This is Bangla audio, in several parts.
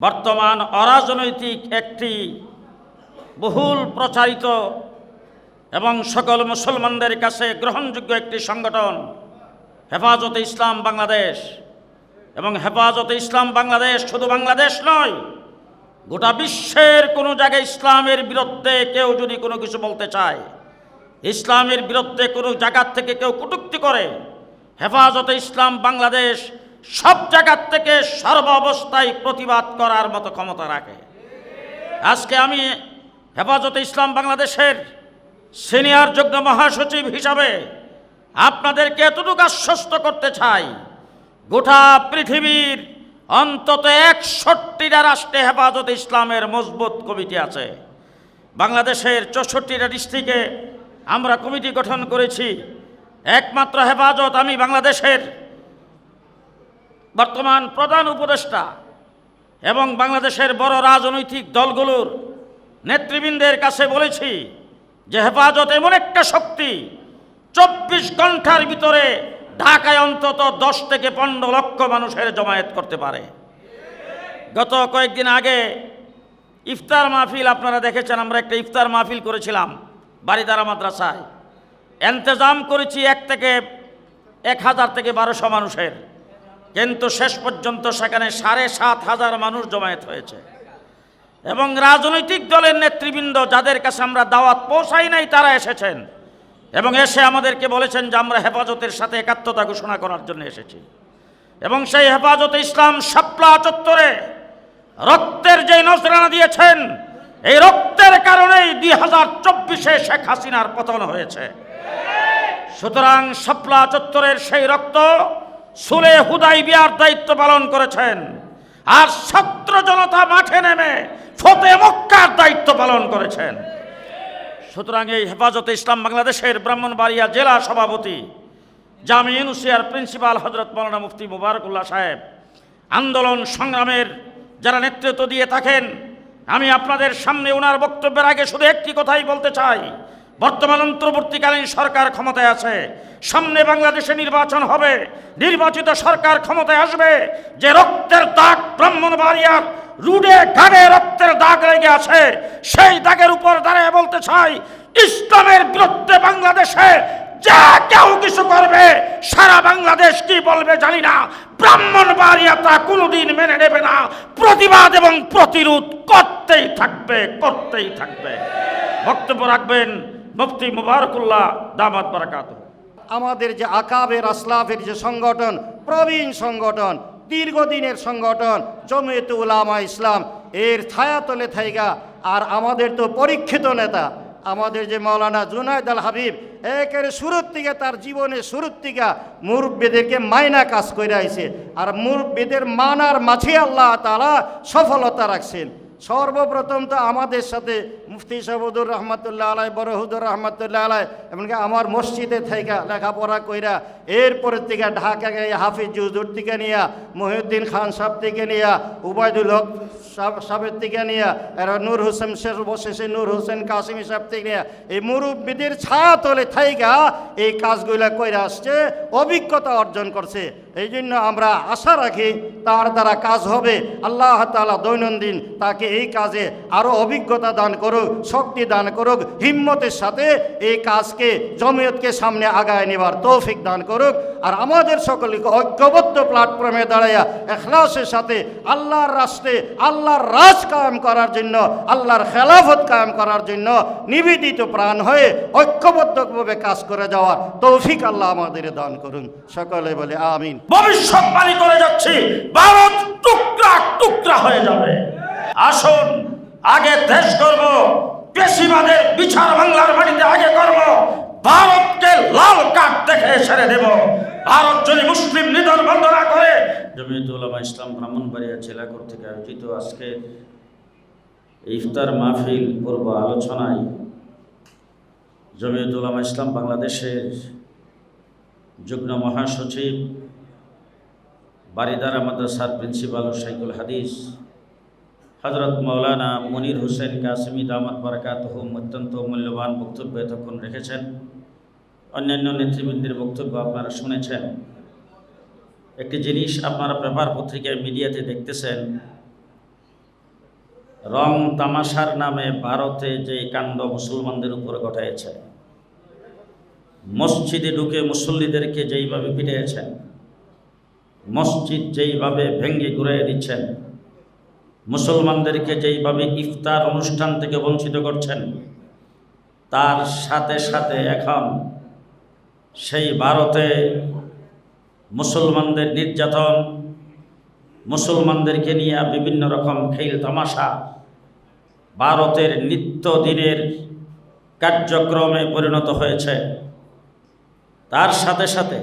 বর্তমান অরাজনৈতিক একটি বহুল প্রচারিত এবং সকল মুসলমানদের কাছে গ্রহণযোগ্য একটি সংগঠন, হেফাজতে ইসলাম বাংলাদেশ। এবং হেফাজতে ইসলাম বাংলাদেশ শুধু বাংলাদেশ নয়, গোটা বিশ্বের কোনো জায়গায় ইসলামের বিরুদ্ধে কেউ যদি কোনো কিছু বলতে চায়, ইসলামের বিরুদ্ধে কোনো জায়গার থেকে কেউ কটূক্তি করে, হেফাজতে ইসলাম বাংলাদেশ সব জায়গার থেকে সর্ব অবস্থায় প্রতিবাদ করার মতো ক্ষমতা রাখে। আজকে আমি হেফাজতে ইসলাম বাংলাদেশের সিনিয়র যুগ্ম মহাসচিব হিসাবে আপনাদেরকে এতটুকু আশ্বস্ত করতে চাই, গোটা পৃথিবীর অন্তত একষট্টিটা রাষ্ট্রে হেফাজতে ইসলামের মজবুত কমিটি আছে। বাংলাদেশের চৌষট্টিটা ডিস্ট্রিক্টে আমরা কমিটি গঠন করেছি। একমাত্র হেফাজত আমি বাংলাদেশের বর্তমান প্রধান উপদেষ্টা এবং বাংলাদেশের বড় রাজনৈতিক দলগুলোর নেতৃবৃন্দের কাছে বলেছি যে হেফাজত এমন একটা শক্তি চব্বিশ ঘণ্টার ভিতরে ঢাকায় অন্তত দশ থেকে পনেরো লক্ষ মানুষের জমায়েত করতে পারে। গত কয়েকদিন আগে ইফতার মাহফিল আপনারা দেখেছেন, আমরা একটা ইফতার মাহফিল করেছিলাম বাড়িদারা মাদ্রাসায়। এন্তেজাম করেছি এক থেকে এক হাজার থেকে বারোশো মানুষের। কিন্তু শেষ পর্যন্ত সেখানে সাড়ে সাত হাজার মানুষ জমায়েত হয়েছে। এবং রাজনৈতিক দলের নেতৃবৃন্দ যাদের কাছে আমরা দাওয়াত পৌঁছাই নাই, তারা এসেছেন। এবং এসে আমাদেরকে বলেছেন যে আমরা হেফাজতের সাথে একাত্মতা ঘোষণা করার জন্য এসেছি। এবং সেই হেফাজতে ইসলাম শাপলা চত্বরে রক্তের যে নজরানা দিয়েছেন, এই রক্তের কারণেই দুই হাজার চব্বিশে শেখ হাসিনার পতন হয়েছে। সুতরাং শাপলা চত্বরের সেই রক্ত সুলে হুদাই বিয়ার দায়িত্ব পালন করেছেন। আর ছাত্র জনতা মাঠে নেমে ফতে মক্কার দায়িত্ব পালন করেছেন। সুতরাং এই হেফাজতে ইসলাম বাংলাদেশের ব্রাহ্মণবাড়িয়া জেলা সভাপতি জামি ইউনুসিয়ার প্রিন্সিপাল হজরত মৌলানা মুফতি মুবারকুল্লাহ সাহেব, আন্দোলন সংগ্রামের যারা নেতৃত্ব দিয়ে থাকেন, আমি আপনাদের সামনে ওনার বক্তব্যের আগে শুধু একটি কথাই বলতে চাই। বর্তমান অন্তর্বর্তীকালীন সরকার ক্ষমতায় আছে। সামনে বাংলাদেশে নির্বাচন হবে। নির্বাচিত সরকার ক্ষমতায় আসবে। যে রক্তের দাগ ব্রাহ্মণবাড়িয়ার রুডে ঘাড়ে রক্তের দাগ লেগে আছে, সেই দাগের উপর দাঁড়িয়ে বলতে চাই, ইসলামের বিরুদ্ধে বাংলাদেশে যা কেউ কিছু করবে, সারা বাংলাদেশ কি বলবে জানি না। ব্রাহ্মণ বাড়িয়া তা কোনোদিন মেনে নেবে না। প্রতিবাদ এবং প্রতিরোধ করতেই থাকবে করতেই থাকবে। বক্তব্য রাখবেন মুফতি মুবারকুল্লাহ, দামাত বারাকাত আমাদের যে আকাবের, আসলাফের যে সংগঠন, প্রবীণ সংগঠন, দীর্ঘদিনের সংগঠন, জমিয়ত উলামা ইসলাম, এর ছায়াতলে থাইগা, আর আমাদের তো পরীক্ষিত নেতা, আমাদের যে মৌলানা জুনায়দ আল হাবিব একেবারে শুরুর থেকে তার জীবনের শুরুর থেকে মুরব্বীদেরকে মাইনা কাজ করে আইছে, আর মুরব্বীদের মানার মাঝে আল্লাহ তালা সফলতা রাখছেন। সর্বপ্রথম তো আমাদের সাথে মুফতি সাহুদুর রহমতুল্লাহ আলাই বরহুদুর রহমতুল্লাহ আলাই এমনকি আমার মসজিদে থাইকা লেখাপড়া কইরা এরপরের থেকে ঢাকা গিয়ে হাফিজ জুজুর থেকে নিয়া, মহিউদ্দিন খান সাহেব থেকে নিয়া, উবায়দুল হক সাহ- সাহেবের থেকে নিয়া, এরা নূর হোসেন শেষ বসেছে, নূর হোসেন কাসিমি সাহেব থেকে নিয়া, এই মুরব্বীদের ছায়া তলে থাইকা এই কাজগুলা কইরা আসছে, অভিজ্ঞতা অর্জন করছে। এই জন্য আমরা আশা রাখি তার দ্বারা কাজ হবে। আল্লাহ তালা দৈনন্দিন তাকে এই কাজে আরও অভিজ্ঞতা দান করুক, শক্তি দান করুক, হিম্মতের সাথে এই কাজকে, জমিয়তকে সামনে আগায় নেবার তৌফিক দান করুক। আর আমাদের সকলকে ঐক্যবদ্ধ প্ল্যাটফর্মে দাঁড়াইয়া এখলাসের সাথে আল্লাহর রাষ্ট্রে আল্লাহর রাজ কায়েম করার জন্য, আল্লাহর খেলাফত কায়েম করার জন্য নিবেদিত প্রাণ হয়ে ঐক্যবদ্ধভাবে কাজ করে যাওয়ার তৌফিক আল্লাহ আমাদের দান করুন। সকলে বলে আমিন। ভবিষ্যৎবাণী করে যাচ্ছি, ভারত টুকরা টুকরা হয়ে যাবে। আসুন, আগে দেশ করব পেশিবাদের বিচার বাংলার মাটিতে আগে করব, ভারতকে লাল কার্ড দেখে ছেড়ে দেব। ভারত যদি মুসলিম নিধন বন্ধ না করে জমিয়তুল উলামা ইসলাম ব্রাহ্মণবাড়িয়া জেলা কর্তৃক আয়োজিত আজকে ইফতার মাহফিল পূর্ব আলোচনায় জমিয়তুল উলামা ইসলাম বাংলাদেশের যুগ্ম মহাসচিব বারিদারা মাদ্রাসার প্রিন্সিপাল ও শাইকুল হাদিস হজরত মৌলানা মনির হোসেন কাসিমি দামত বারাকাত অত্যন্ত মূল্যবান বক্তব্য এতক্ষণ রেখেছেন। অন্যান্য নেতৃবৃন্দের বক্তব্য আপনারা শুনেছেন। একটি জিনিস আপনারা পেপার পত্রিকায় মিডিয়াতে দেখতেছেন, রং তামাশার নামে ভারতে যে কাণ্ড মুসলমানদের উপরে ঘটাইছে মসজিদে ঢুকে মুসল্লিদেরকে যেইভাবে পিটিয়েছেন মসজিদ যেইভাবে ভেঙ্গে ঘুরিয়ে দিচ্ছেন মুসলমানদেরকে যেইভাবে ইফতার অনুষ্ঠান থেকে বঞ্চিত করছেন, তার সাথে সাথে এখন সেই ভারতে মুসলমানদের নির্যাতন, মুসলমানদেরকে নিয়ে বিভিন্ন রকম খেল তামাশা, ভারতের নিত্যদিনের কার্যক্রমে পরিণত হয়েছে। তার সাথে সাথে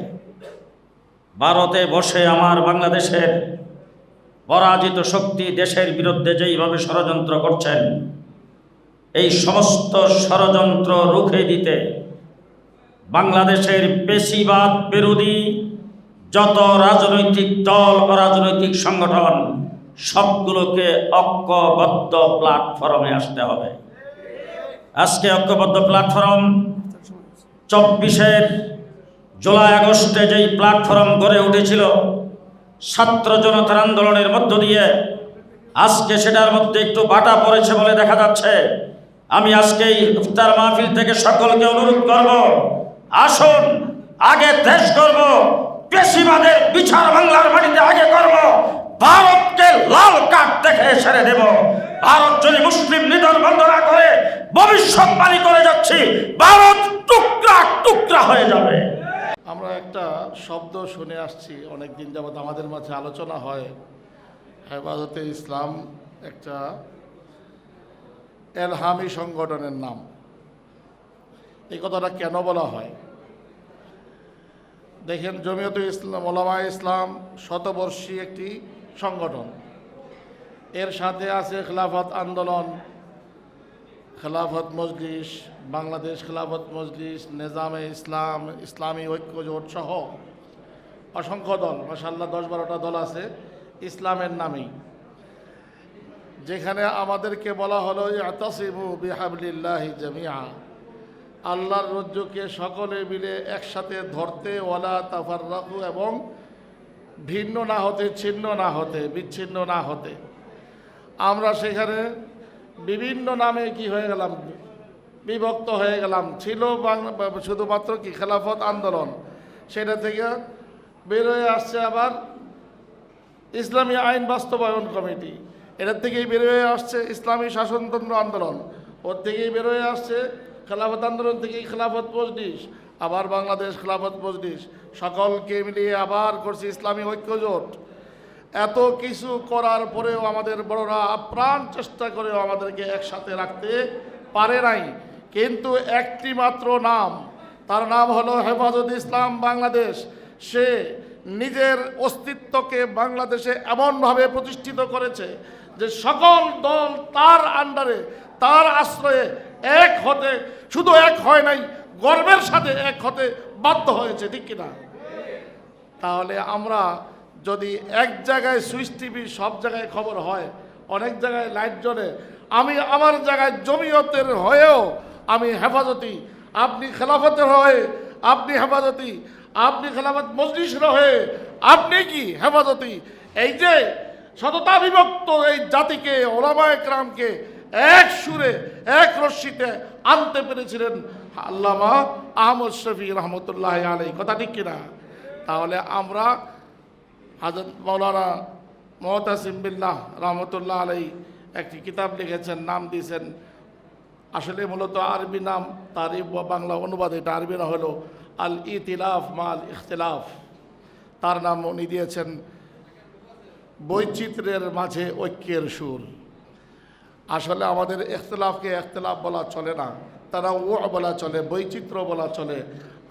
ভারতে বসে আমার বাংলাদেশের পরাজিত শক্তি দেশের বিরুদ্ধে যেইভাবে ষড়যন্ত্র করছেন, এই সমস্ত ষড়যন্ত্র রুখে দিতে বাংলাদেশের পেশিবাদ বিরোধী যত রাজনৈতিক দল ও রাজনৈতিক সংগঠন, সবগুলোকে ঐক্যবদ্ধ প্ল্যাটফর্মে আসতে হবে। আজকে ঐক্যবদ্ধ প্ল্যাটফর্ম চব্বিশের জুলাই আগস্টে যেই প্ল্যাটফর্ম গড়ে উঠেছিল ছাত্র জনতার আন্দোলনের মধ্য দিয়ে আজকে সেটার মধ্যে একটু বাটা পড়েছে বলে দেখা যাচ্ছে। আমি আজকে এই ইফতার মাহফিল থেকে সকলকে অনুরোধ করব, আসুন, আগে দেশ করব পেশিবাদের বিচার বাংলার মাটিতে আগে করব, ভারতকে লাল কার্ড দেখে ছেড়ে দেব। ভারত যদি মুসলিম নিধন বন্ধ না করে, ভবিষ্যৎবাণী করে যাচ্ছি, ভারত টুকরা টুকরা হয়ে যাবে। আমরা একটা শব্দ শুনে আসছি অনেক দিন যাবৎ আমাদের মাঝে আলোচনা হয়। হেফাজতে ইসলাম একটা এলহামি সংগঠনের নাম। এই কথাটা কেন বলা হয়? দেখেন, জমিয়ত ইসলাম ওলামা ইসলাম শতবর্ষী একটি সংগঠন। এর সাথে আছে খেলাফত আন্দোলন খেলাফত মজলিস, বাংলাদেশ খেলাফত মজলিস, নেজামে ইসলাম, ইসলামী ঐক্য জোট সহ অসংখ্য দল মাসাল্লাহ দশ বারোটা দল আছে, ইসলামের নামেই। যেখানে আমাদেরকে বলা হলো আতাসিমু বিহাবলিল্লাহি জামিয়া আল্লাহর রজ্জুকে সকলে মিলে একসাথে ধরতে ওলা তাফার রাখু এবং ভিন্ন না হতে, ছিন্ন না হতে, বিচ্ছিন্ন না হতে। আমরা সেখানে বিভিন্ন নামে কি হয়ে গেলাম? বিভক্ত হয়ে গেলাম। ছিল শুধুমাত্র কি? খেলাফত আন্দোলন। সেটা থেকে বের হয়ে আসছে আবার ইসলামী আইন বাস্তবায়ন কমিটি। এটার থেকেই বের হয়ে আসছে ইসলামী শাসনতন্ত্র আন্দোলন। ওর থেকেই বের হয়ে আসছে খেলাফত আন্দোলন থেকেই খেলাফত মজলিস। আবার বাংলাদেশ খেলাফত মজলিস। সকলকে মিলিয়ে আবার করছে ইসলামী ঐক্যজোট। এত কিছু করার পরেও আমাদের বড়রা আপ্রাণ চেষ্টা করেও আমাদেরকে একসাথে রাখতে পারে নাই। কিন্তু একটি মাত্র নাম, তার নাম হলো হেফাজত ইসলাম বাংলাদেশ। সে নিজের অস্তিত্বকে বাংলাদেশে এমনভাবে প্রতিষ্ঠিত করেছে যে সকল দল তার আন্ডারে, তার আশ্রয়ে এক হতে, শুধু এক হয় নাই, গর্বের সাথে এক হতে বাধ্য হয়েছে, ঠিক কিনা? তাহলে আমরা যদি এক জায়গায় সুইচ টিভি সব জায়গায় খবর হয়, অনেক জায়গায় লাইট জ্বলে, আমি আমার জায়গায় জমিয়তের হয়েও আমি হেফাজতি। আপনি খেলাফতের হয়ে, আপনি হেফাজতি। আপনি খেলাফত মজলিসের হয়ে, আপনি কি হেফাজতি? এই যে সততা বিভক্ত এই জাতিকে ওলামা একরামকে এক সুরে, এক রশ্মিতে আনতে পেরেছিলেন আল্লামা আহমদ শফি রহমতুল্লাহ আলাই কথা ঠিক কিনা? তাহলে আমরা হাজরত মৌলানা মহতাসিম বিল্লাহ রহমতুল্লাহ আলাই একটি কিতাব লিখেছেন, নাম দিয়েছেন। আসলে মূলত আরবি নাম তারিফ বাংলা অনুবাদ এটা। আরবি না হলো আল ইতিলাফ মাল ইখতিলাফ। তার নাম উনি দিয়েছেন বৈচিত্র্যের মাঝে ঐক্যের সুর। আসলে আমাদের ইখতলাফকে ইখতলাফ বলা চলে না তারা ও বলা চলে, বৈচিত্র্য বলা চলে।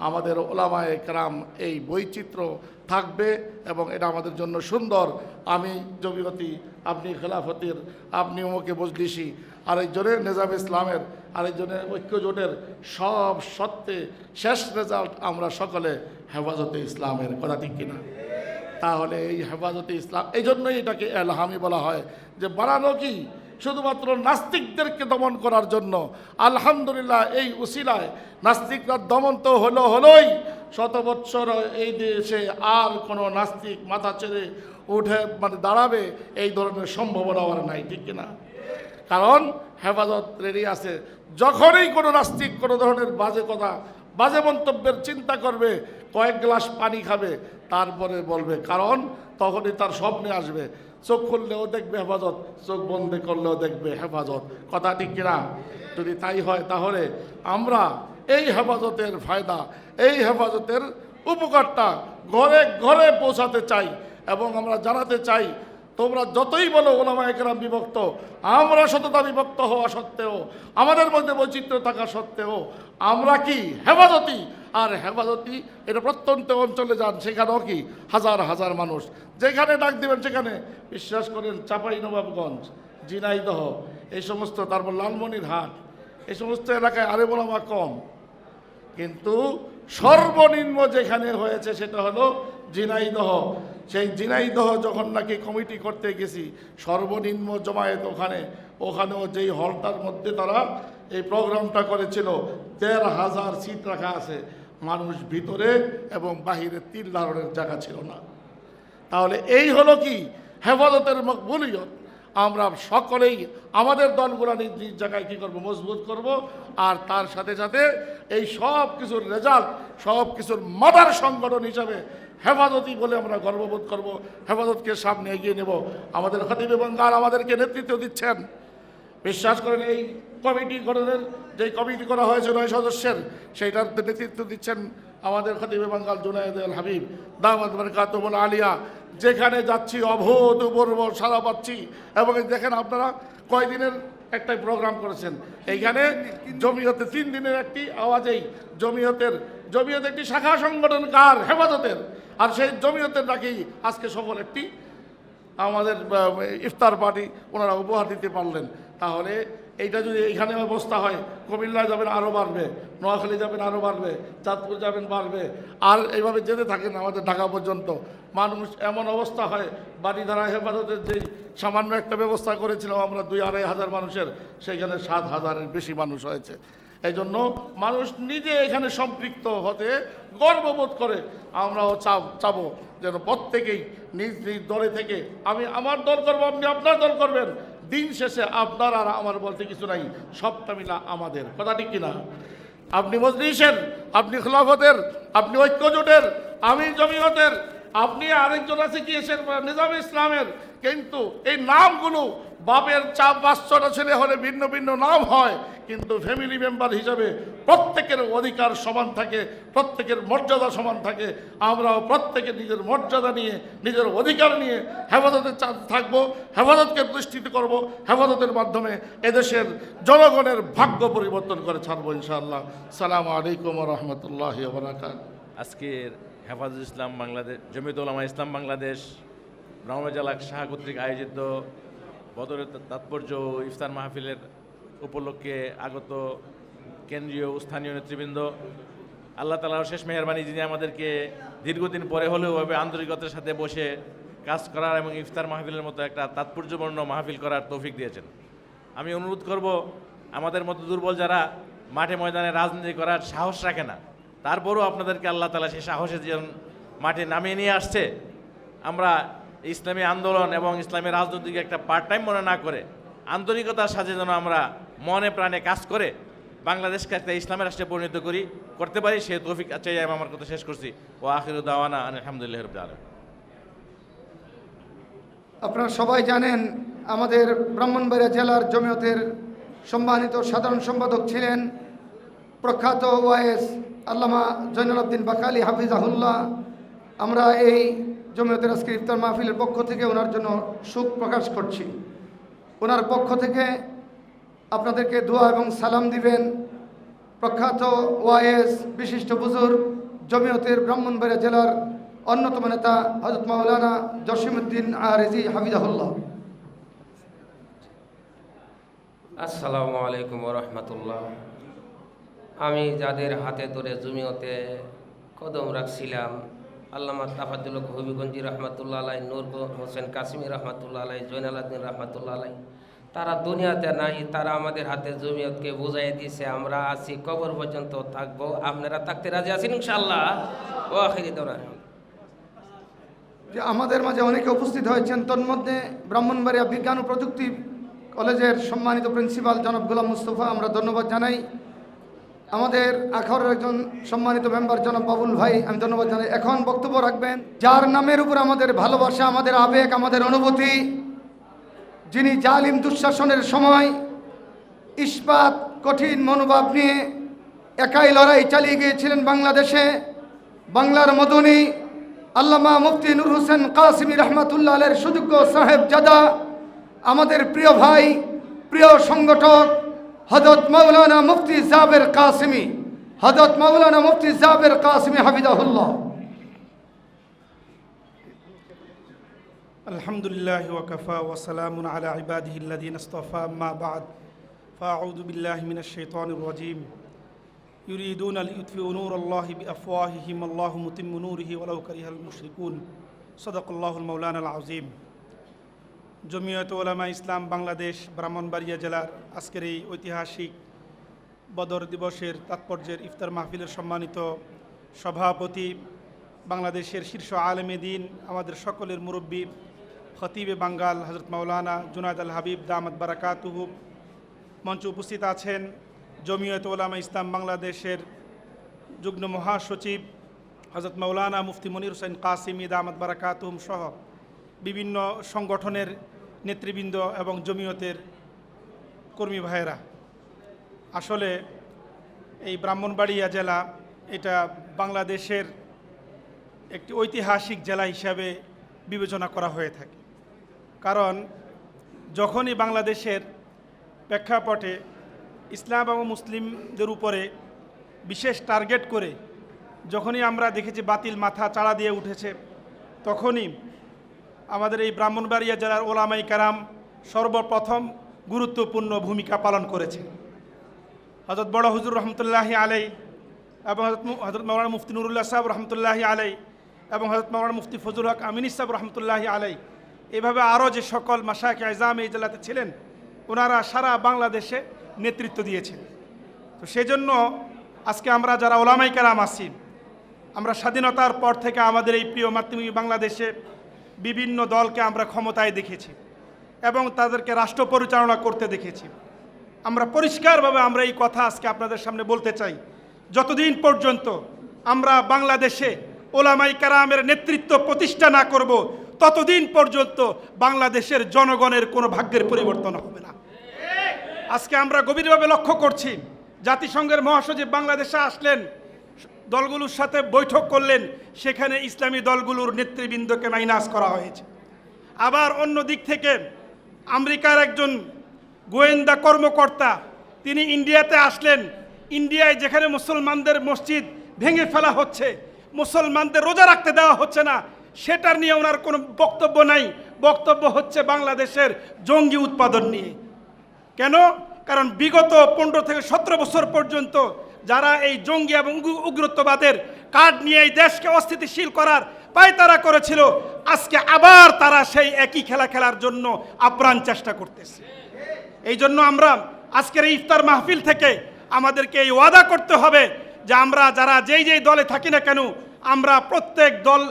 আমাদের ওলামায় একরাম এই বৈচিত্র্য থাকবে এবং এটা আমাদের জন্য সুন্দর। আমি জমিয়তি আপনি খেলাফতির, আপনি উমকে বজলিসি আরেকজনের নেজাম ইসলামের আরেকজনের ঐক্য জোটের সব সত্ত্বে শেষ রেজাল্ট আমরা সকলে হেফাজতে ইসলামের কথা ঠিক কিনা। তাহলে এই হেফাজতে ইসলাম এই জন্যই এটাকে এলহামি বলা হয় যে বাড়ানো কি? শুধুমাত্র নাস্তিকদেরকে দমন করার জন্য। আলহামদুলিল্লাহ, এই উসিলায় নাস্তিকরা দমন তো হলো হলোই। শত বৎসর এই দেশে আর কোনো নাস্তিক মাথা ছেড়ে উঠে মানে দাঁড়াবে, এই ধরনের সম্ভাবনা আর নাই, ঠিক কিনা কারণ হেফাজত রেডি আছে। যখনই কোনো নাস্তিক কোনো ধরনের বাজে কথা, বাজে মন্তব্যের চিন্তা করবে কয়েক গ্লাস পানি খাবে, তারপরে বলবে, কারণ তখনই তার স্বপ্নে আসবে। চোখ খুললেও দেখবে হেফাজত, চোখ বন্ধ করলেও দেখবে হেফাজত। কথা ঠিক কিনা? যদি তাই হয় তাহলে আমরা এই হেফাজতের ফায়দা, এই হেফাজতের উপকারটা ঘরে ঘরে পৌঁছাতে চাই এবং আমরা জানাতে চাই তোমরা যতই বলো ওলামা একরাম বিভক্ত, আমরা সততা বিভক্ত হওয়া সত্ত্বেও, আমাদের মধ্যে বৈচিত্র্য থাকা সত্ত্বেও, আমরা কি হেফাজতি? আর হেফাজতি, এটা প্রত্যন্ত অঞ্চলে যান, সেখানেও কি হাজার হাজার মানুষ। যেখানে ডাক দিবেন, সেখানে। বিশ্বাস করেন চাপাই নবাবগঞ্জ জিনাইদহ এই সমস্ত, তারপর লালমনির হাট এই সমস্ত এলাকায় আরে ওলামা কম। কিন্তু সর্বনিম্ন যেখানে হয়েছে, সেটা হলো জিনাইদহ সেই জিনাইদহ যখন নাকি কমিটি করতে গেছি, সর্বনিম্ন জমায়েত ওখানে। ওখানেও যেই হলটার মধ্যে তারা এই প্রোগ্রামটা করেছিল, দেড় হাজার সিট রাখা আছে। মানুষ ভিতরে এবং বাহিরে তিন ধরনের জায়গা ছিল না। তাহলে এই হলো কি? হেফাজতের মকবুলিয়ত। আমরা সকলেই, আমাদের দলগুলো নিজ নিজ জায়গায় কী করব, মজবুত করব, আর তার সাথে সাথে এই সব কিছুর রেজাল্ট সব কিছুর মাদার সংগঠন হিসাবে হেফাজতি বলে আমরা গর্ববোধ করব, হেফাজতকে সামনে এগিয়ে নেব। আমাদের খতিব বঙ্গাল আমাদেরকে নেতৃত্ব দিচ্ছেন। বিশ্বাস করেন, এই কমিটি গঠনের, যে কমিটি করা হয়েছে নয় সদস্যের, সেইটার নেতৃত্ব দিচ্ছেন আমাদের খতিবে বাঙ্গাল জুনায়দ আল হাবিব দামাদ বরকাতুল আলিয়া যেখানে যাচ্ছি অভূতপূর্ব সারা পাচ্ছি। এবং দেখেন আপনারা কয়দিনের একটা প্রোগ্রাম করেছেন। এইখানে জমিয়তে তিন দিনের একটি আওয়াজেই জমিয়তের, জমিয়ত একটি শাখা সংগঠন কার? হেফাজতের। আর সেই জমিয়তের নাকি আজকে সফল একটি আমাদের ইফতার পার্টি ওনারা উপহার দিতে পারলেন। তাহলে এইটা যদি এইখানে অবস্থা হয় কুমিল্লায় যাবেন আরও বাড়বে, নোয়াখালী যাবেন আরও বাড়বে, চাঁদপুর যাবেন বাড়বে। আর এইভাবে যেতে থাকেন আমাদের ঢাকা পর্যন্ত। মানুষ এমন অবস্থা হয়, বাড়িধারা হেফাজতের যে সামান্য একটা ব্যবস্থা করেছিলাম আমরা দুই আড়াই হাজার মানুষের, সেখানে সাত হাজারের বেশি মানুষ হয়েছে। এই জন্য মানুষ নিজে এখানে সম্পৃক্ত হতে গর্ববোধ করে। আমরাও চাব, চাবো যেন প্রত্যেকেই নিজ নিজ দলে থেকে, আমি আমার দল করব, আপনি আপনার দল করবেন। দিন শেষে আপনার আর আমার বলতে কিছু নাই, সবটা মিলা আমাদের। কথা ঠিক কিনা? আপনি মজলিসের, আপনি খেলাফতের, আপনি ঐক্যজোটের, আমি জমিয়তের, আপনি আরেকজন আছে কি এসের, নিজাম ইসলামের কিন্তু এই নামগুলো বাপের চাপ পাঁচশোটা ছেলে হলে ভিন্ন ভিন্ন নাম হয়, কিন্তু ফ্যামিলি মেম্বার হিসাবে প্রত্যেকের অধিকার সমান থাকে, প্রত্যেকের মর্যাদা সমান থাকে। আমরাও প্রত্যেকে নিজের মর্যাদা নিয়ে, নিজের অধিকার নিয়ে হেফাজতে থাকব, হেফাজতকে প্রতিষ্ঠিত করব, হেফাজতের মাধ্যমে এদেশের জনগণের ভাগ্য পরিবর্তন করে ছাড়বো ইনশাআল্লাহ। সালাম আলাইকুম রহমতুল্লাহ আজকের হেফাজত ইসলাম বাংলাদেশ জমিয়ত উলামা ইসলাম বাংলাদেশ ব্রাহ্মণ জেলা শাহ কর্তৃক আয়োজিত বদরের তাৎপর্য ইফতার মাহফিলের উপলক্ষে আগত কেন্দ্রীয় স্থানীয় নেতৃবৃন্দ, আল্লাহ তালার শেষ মেহরবানি যিনি আমাদেরকে দীর্ঘদিন পরে হলেও এভাবে আন্তরিকতার সাথে বসে কাজ করার এবং ইফতার মাহফিলের মতো একটা তাৎপর্যপূর্ণ মাহফিল করার তৌফিক দিয়েছেন। আমি অনুরোধ করব, আমাদের মতো দুর্বল যারা মাঠে ময়দানে রাজনীতি করার সাহস রাখে না, তারপরও আপনাদেরকে আল্লাহ তালা সেই সাহসে যেন মাঠে নামিয়ে নিয়ে আসছে। আমরা ইসলামী আন্দোলন এবং ইসলামী রাজনৈতিক একটা পার্ট টাইম মনে না করে আন্তরিকতার সাথে যেন আমরা মনে প্রাণে কাজ করে বাংলাদেশকে একটা ইসলামের রাষ্ট্রে পরিণত করি, করতে পারি সে তৌফিক চাই আমি আমার কথা শেষ করছি। ও আখির দাওয়ানা আলহামদুলিল্লাহ আলম আপনারা সবাই জানেন আমাদের ব্রাহ্মণবাড়িয়া জেলার জমিয়তের সম্মানিত সাধারণ সম্পাদক ছিলেন প্রখ্যাত ওয়াইএস আল্লামা জৈনুল আবদিন বাকালি হাফিজাহুল্লাহ। আমরা এই জমিয়তের আজকে ইফতার মাহফিলের পক্ষ থেকে ওনার জন্য সুখ প্রকাশ করছি। ওনার পক্ষ থেকে আপনাদেরকে দোয়া এবং সালাম দিবেন প্রখ্যাত ওয়াইএস বিশিষ্ট বুজুর্গ জমিয়তের ব্রাহ্মণবাড়িয়া জেলার অন্যতম নেতা হজরত মাওলানা জসিমুদ্দিন আরেজি হাফিজাহুল্লাহ। আসসালামু আলাইকুম রহমতুল্লাহ। আমি যাদের হাতে ধরে জমিয়তে কদম রাখছিলাম আল্লামা তাফাদুল হবিগঞ্জি রহমতুল্লাহ আলাই নূর হোসেন কাশ্মীর রহমতুল্লাহ আলাই জৈনাল আদিন রহমতুল্লাহ আলাই তারা দুনিয়াতে নাই, তারা আমাদের হাতে জমিয়তকে বুঝাই দিয়েছে, আমরা আছি, কবর পর্যন্ত থাকব। আপনারা থাকতে রাজি আছেন ইনশাল্লাহ ও আখিরি দৌড়া যে আমাদের মাঝে অনেকে উপস্থিত হয়েছেন, তন্মধ্যে ব্রাহ্মণবাড়িয়া বিজ্ঞান ও প্রযুক্তি কলেজের সম্মানিত প্রিন্সিপাল জনাব গোলাম মুস্তফা, আমরা ধন্যবাদ জানাই। আমাদের আখড়ের একজন সম্মানিত মেম্বার জনাব বাবুল ভাই, আমি ধন্যবাদ জানাই। এখন বক্তব্য রাখবেন, যার নামের উপর আমাদের ভালোবাসা, আমাদের আবেগ, আমাদের অনুভূতি, যিনি জালিম দুঃশাসনের সময় ইস্পাত, কঠিন মনোভাব নিয়ে একাই লড়াই চালিয়ে গিয়েছিলেন বাংলাদেশে, বাংলার মদনী আল্লামা মুফতি নুর হোসেন কাসিমি রহমাতুল্লাহ আলের সুযোগ্য সাহেব জাদা আমাদের প্রিয় ভাই, প্রিয় সংগঠক حضرت مولانا مفتی زابر قاسمی حضرت مولانا مفتی زابر قاسمی حفظه الله. الحمد لله وكفى وسلام على عباده الذين اصطفى ما بعد. فأعوذ بالله من الشيطان الرجيم. يريدون ليطفئوا نور الله بأفواههم. الله متم نوره ولو كره المشركون. صدق الله المولانا العظيم. জমিয়ত ওলামা ইসলাম বাংলাদেশ, ব্রাহ্মণবাড়িয়া জেলার আজকের এই ঐতিহাসিক বদর দিবসের তাৎপর্যের ইফতার মাহফিলের সম্মানিত সভাপতি, বাংলাদেশের শীর্ষ আলেমে দিন, আমাদের সকলের মুরব্বী, খতিবে বাঙ্গাল হজরত মাওলানা জুনায়দ আল হাবিব দামদ বারাকাতুহু মঞ্চে উপস্থিত আছেন জমিয়ত ওলামা ইসলাম বাংলাদেশের যুগ্ম মহাসচিব হজরত মাওলানা মুফতি মনির হোসেন কাসিমি দামদ বারাকাতুহুম সহ বিভিন্ন সংগঠনের নেতৃবৃন্দ এবং জমিয়তের কর্মী ভাইয়েরা, আসলে এই ব্রাহ্মণবাড়িয়া জেলা এটা বাংলাদেশের একটি ঐতিহাসিক জেলা হিসাবে বিবেচনা করা হয়ে থাকে। কারণ যখনই বাংলাদেশের প্রেক্ষাপটে ইসলাম এবং মুসলিমদের উপরে বিশেষ টার্গেট করে যখনই আমরা দেখেছি বাতিল মাথা চাড়া দিয়ে উঠেছে, তখনই আমাদের এই ব্রাহ্মণবাড়িয়া জেলার ওলামাই কারাম সর্বপ্রথম গুরুত্বপূর্ণ ভূমিকা পালন করেছে হজরত বড় হুজুর রহমতুল্লাহি আলাই এবং হজরত হজরত মৌলানা মুফতি নুরুল্লাহ সাহেব রহমতুল্লাহি আলাই এবং হজরত মৌলানা মুফতি ফজুল হক আমিনী সাহেব রহমতুল্লাহি আলাই এভাবে আরও যে সকল মাসাক আজাম এই জেলাতে ছিলেন, ওনারা সারা বাংলাদেশে নেতৃত্ব দিয়েছেন। তো সেজন্য আজকে আমরা যারা ওলামাই কারাম আছি, আমরা স্বাধীনতার পর থেকে আমাদের এই প্রিয় মাতৃভূমি বাংলাদেশে বিভিন্ন দলকে আমরা ক্ষমতায় দেখেছি এবং তাদেরকে রাষ্ট্র পরিচালনা করতে দেখেছি। আমরা পরিষ্কারভাবে আমরা এই কথা আজকে আপনাদের সামনে বলতে চাই। যতদিন পর্যন্ত আমরা বাংলাদেশে ওলামাই কারামের নেতৃত্ব প্রতিষ্ঠা না করব, ততদিন পর্যন্ত বাংলাদেশের জনগণের কোনো ভাগ্যের পরিবর্তন হবে না। আজকে আমরা গভীরভাবে লক্ষ্য করছি, জাতিসংঘের মহাসচিব বাংলাদেশে আসলেন দলগুলোর সাথে বৈঠক করলেন, সেখানে ইসলামী দলগুলোর নেতৃবৃন্দকে মাইনাস করা হয়েছে। আবার অন্য দিক থেকে আমেরিকার একজন গোয়েন্দা কর্মকর্তা, তিনি ইন্ডিয়াতে আসলেন। ইন্ডিয়ায় যেখানে মুসলমানদের মসজিদ ভেঙে ফেলা হচ্ছে, মুসলমানদের রোজা রাখতে দেওয়া হচ্ছে না, সেটার নিয়ে ওনার কোনো বক্তব্য নাই। বক্তব্য হচ্ছে বাংলাদেশের জঙ্গি উৎপাদন নিয়ে। কেন? কারণ বিগত পনেরো থেকে সতেরো বছর পর্যন্ত যারা এই জঙ্গি এবং উগ্রত্ববাদের কার্ড নিয়ে এই দেশকে অস্থিতিশীল করার পায়তারা করেছিল, আজকে আবার তারা সেই একই খেলা খেলার জন্য আপ্রাণ চেষ্টা করতেছে। এই জন্য আমরা আজকের ইফতার মাহফিল থেকে আমাদেরকে এই ওয়াদা করতে হবে যে আমরা যারা যেই যেই দলে থাকি না কেন, আমরা প্রত্যেক দল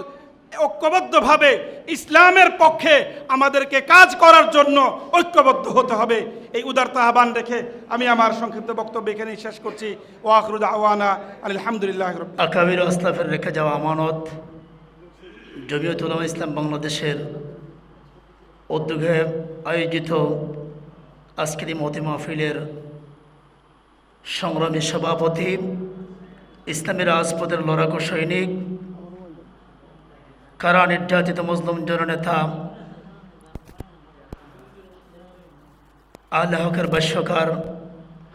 ঐক্যবদ্ধভাবে ইসলামের পক্ষে আমাদেরকে কাজ করার জন্য ঐক্যবদ্ধ হতে হবে। এই উদারতা আহ্বান রেখে আমি আমার সংক্ষিপ্ত বক্তব্য এখানেই শেষ করছি। ওয়াকরুদ আওয়ানা আলহামদুলিল্লাহ আকাবির আসলাফের রেখে যাওয়া আমানত জমিয়ত উলামা ইসলাম বাংলাদেশের উদ্যোগে আয়োজিত আজকের মতি মাহফিলের সংগ্রামী সভাপতি, ইসলামী রাজপথের লড়াকু সৈনিক কারা নির্যাতিত মুসলিম জননেতা আল্লাহ হকের ভাষ্যকার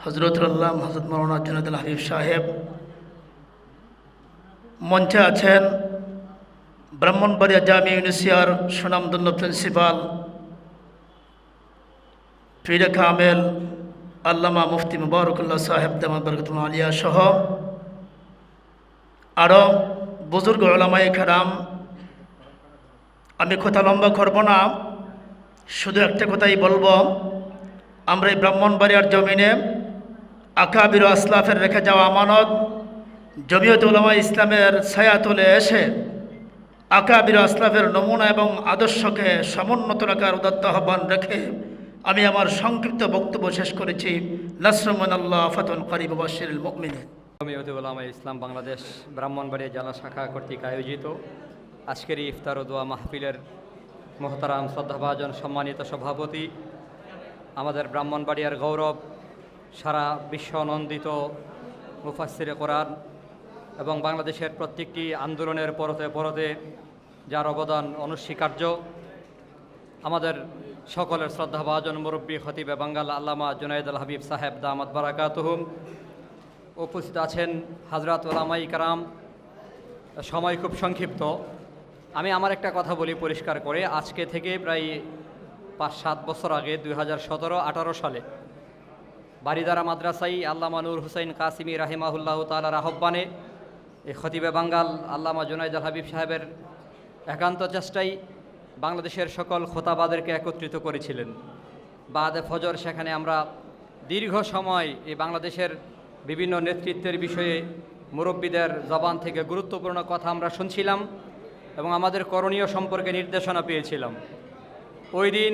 হজরতুল্লাহ হজরত মৌলানা জুনাদুল হাবিব সাহেব মঞ্চে আছেন ব্রাহ্মণবাড়িয়া জামি ইউনিসিয়ার সুনামদন্য প্রিন্সিপাল ফিরে কামেল আল্লামা মুফতি মুবারকুল্লাহ সাহেব দামাদ বরকতুল আলিয়া সহ আরও বুজুর্গ ওলামাই খারাম আমি কথা লম্বা করব না। শুধু একটা কথাই বলব। আমরা এই ব্রাহ্মণবাড়িয়ার জমিনে আকাবির আসলাফের রেখে যাওয়া আমানত, জমিয়ত উলামা ইসলামের ছায়াতলে এসে আকাবির আসলাফের নমুনা এবং আদর্শকে সমুন্নত রাখার উদাত্ত আহ্বান রেখে আমি আমার সংক্ষিপ্ত বক্তব্য শেষ করেছি। নাসরমান আল্লাহ করিব বাশির মুমিনিন। জমিয়তে ওলামা ইসলাম বাংলাদেশ ব্রাহ্মণবাড়িয়া জেলা শাখা কর্তৃক আয়োজিত আজকের ইফতার ও দোয়া মাহফিলের মোহতারাম শ্রদ্ধাভাজন সম্মানিত সভাপতি, আমাদের ব্রাহ্মণবাড়িয়ার গৌরব, সারা বিশ্ব নন্দিত মুফাসিরে কোরআন এবং বাংলাদেশের প্রত্যেকটি আন্দোলনের পরতে পরতে যার অবদান অনস্বীকার্য। আমাদের সকলের শ্রদ্ধাভাজন মুরব্বী খতিবে বাঙ্গাল আল্লামা জুনাইদুল হাবিব সাহেব দামাত বারাকাতুহুম। উপস্থিত আছেন হাজরাত ওলামাই কারাম। সময় খুব সংক্ষিপ্ত। আমি আমার একটা কথা বলি পরিষ্কার করে। আজকে থেকে প্রায় পাঁচ, সাত বছর আগে, দুই হাজার সতেরো, আঠারো সালে বারিদারা মাদ্রাসাই আল্লামা নূর হুসাইন কাসিমি রাহিমাহুল্লাহ তালার আহ্বানে এই খতিবে বাঙ্গাল আল্লামা জুনাইদ আল হাবিব সাহেবের একান্ত চেষ্টাই বাংলাদেশের সকল খোতাবাদেরকে একত্রিত করেছিলেন। বাদে ফজর, সেখানে আমরা দীর্ঘ সময় এই বাংলাদেশের বিভিন্ন নেতৃত্বের বিষয়ে মুরব্বীদের জবান থেকে গুরুত্বপূর্ণ কথা আমরা শুনছিলাম। এবং আমাদের করণীয় সম্পর্কে নির্দেশনা পেয়েছিলাম। ওই দিন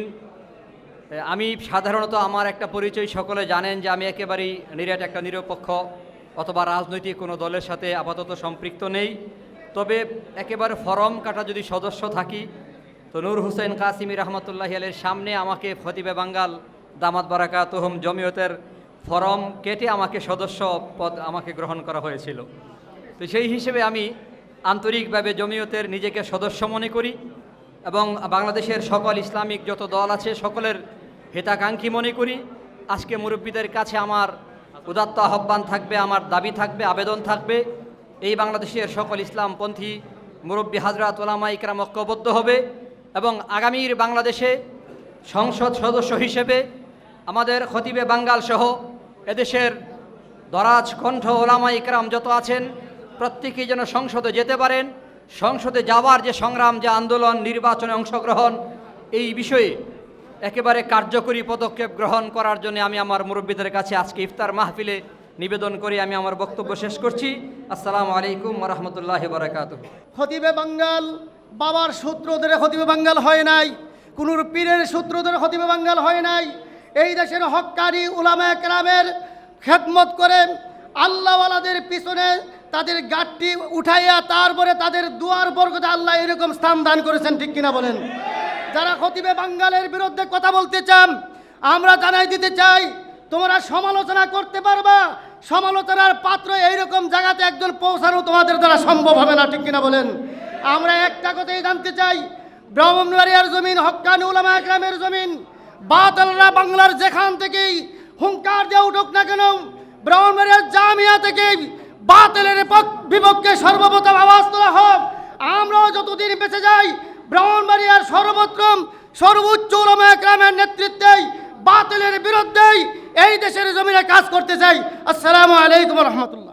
আমি সাধারণত আমার একটা পরিচয় সকলে জানেন যে আমি একেবারেই নিরেট একটা নিরপেক্ষ অথবা রাজনৈতিক কোনো দলের সাথে আপাতত সম্পৃক্ত নেই। তবে একেবারে ফরম কাটা যদি সদস্য থাকি, তো নূর হুসেন কাসিমি রহমতুল্লাহ আলের সামনে আমাকে ফতিবে বাঙ্গাল দামাত বারাকা তোহম জমিয়তের ফরম কেটে আমাকে সদস্য পদ আমাকে গ্রহণ করা হয়েছিল। তো সেই হিসেবে আমি আন্তরিকভাবে জমিয়তের নিজেকে সদস্য মনে করি এবং বাংলাদেশের সকল ইসলামিক যত দল আছে সকলের হিতাকাঙ্ক্ষী মনে করি। আজকে মুরব্বীদের কাছে আমার উদাত্ত আহ্বান থাকবে, আমার দাবি থাকবে, আবেদন থাকবে। এই বাংলাদেশের সকল ইসলামপন্থী মুরব্বী হাজরাত ওলামা ইকরাম ঐক্যবদ্ধ হবে এবং আগামীর বাংলাদেশে সংসদ সদস্য হিসেবে আমাদের খতিবে বাঙ্গাল সহ এদেশের দরাজ কণ্ঠ ওলামা ইকরাম যত আছেন প্রত্যেকেই যেন সংসদে যেতে পারেন। সংসদে যাওয়ার যে সংগ্রাম, যে আন্দোলন, নির্বাচনে অংশগ্রহণ, এই বিষয়ে একেবারে কার্যকরী পদক্ষেপ গ্রহণ করার জন্য আমি আমার মুরব্বীদের কাছে আজকে ইফতার মাহফিলে নিবেদন করে আমি আমার বক্তব্য শেষ করছি। আসসালামু আলাইকুম রহমতুল্লাহ বরাকাত খতিবে বাঙ্গাল, বাবার সূত্র ধরে খতিবে বাঙ্গাল হয় নাই কোন পীরের সূত্র ধরে খতিবে বাঙ্গাল হয় নাই। এই দেশের হক্কানি উলামা একরামের খেদমত করে আল্লাহওয়ালাদের পিছনে তাদের গাঠটি উঠাইয়া তারপরে তাদের দুয়ার বর্গতে আল্লাহ এরকম স্থান দান করেছেন, ঠিক কিনা বলেন? যারা খতিবে বাঙ্গালের বিরুদ্ধে কথা বলতে চান, আমরা জানাই দিতে চাই, তোমরা সমালোচনা করতে পারবা, সমালোচনার পাত্র এইরকম জায়গাতে একজন পৌঁছানো তোমাদের দ্বারা সম্ভব হবে না, ঠিক কিনা বলেন? আমরা একটা কথাই জানতে চাই, ব্রাহ্মণবাড়িয়ার জমিন, হক্কানি উলামা একরামের জমিন, বাতালরা বাংলার যেখান থেকেই হুঙ্কার দিয়ে উঠুক না কেন, ব্রাহ্মণবাড়িয়ার জামিয়া থেকেই বাতিলের পক- বিপক্ষে সর্বপ্রথম আওয়াজ তোলা হোক। আমরাও যতদিন বেঁচে যাই, ব্রাহ্মণবাড়িয়ার সর্বোত্তম সর্বোচ্চ একরামের নেতৃত্বেই, বাতিলের বিরুদ্ধেই এই দেশের জমিনে কাজ করতে চাই। আসসালামু আলাইকুম রহমতুল্লাহ।